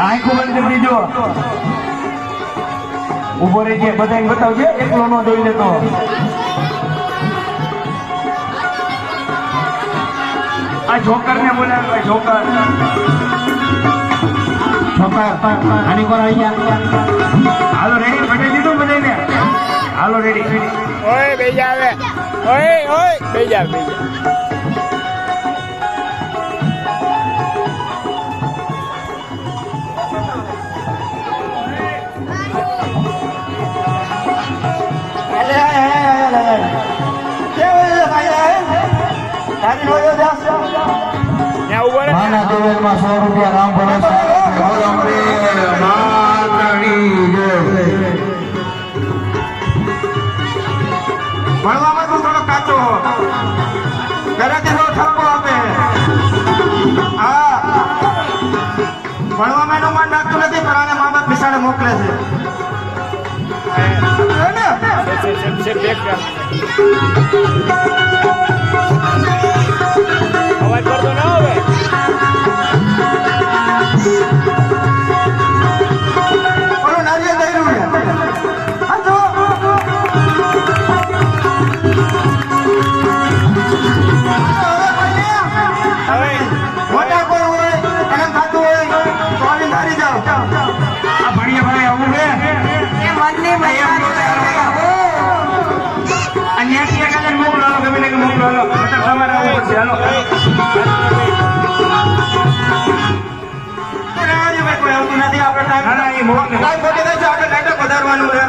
આંખો બંધ ઊભો રહી જાય બધા બતાવજે, એકલો નો જોઈ લેતો. આ જોકર ને બોલાવે ભાઈ જોકર, આની કોણ આવી ગયા. હાલો, રેડી, પટાઈ દીધું બધાને હાલો રેડી ઓય બે આવે ઓય ઓય બે જા બે જા ત્યાં ઊભો રહે માના દેવેલમાં સો રૂપિયા રામ ભરોસે ભણવામાં તું થોડો કાચો હો ઘરેથી થોડો ઠપકો આપે. હા. ભણવામાં એનું મન લાગતું નથી પણ આને મા બાપ મોકલે છે. ને? હાલો તમારે આવવું પડશે હાલો રાજુભાઈ કોઈ આવતું નથી આપણે ટાઈમ પહોંચી જાય છે આપણે નાટક વધારવાનું છે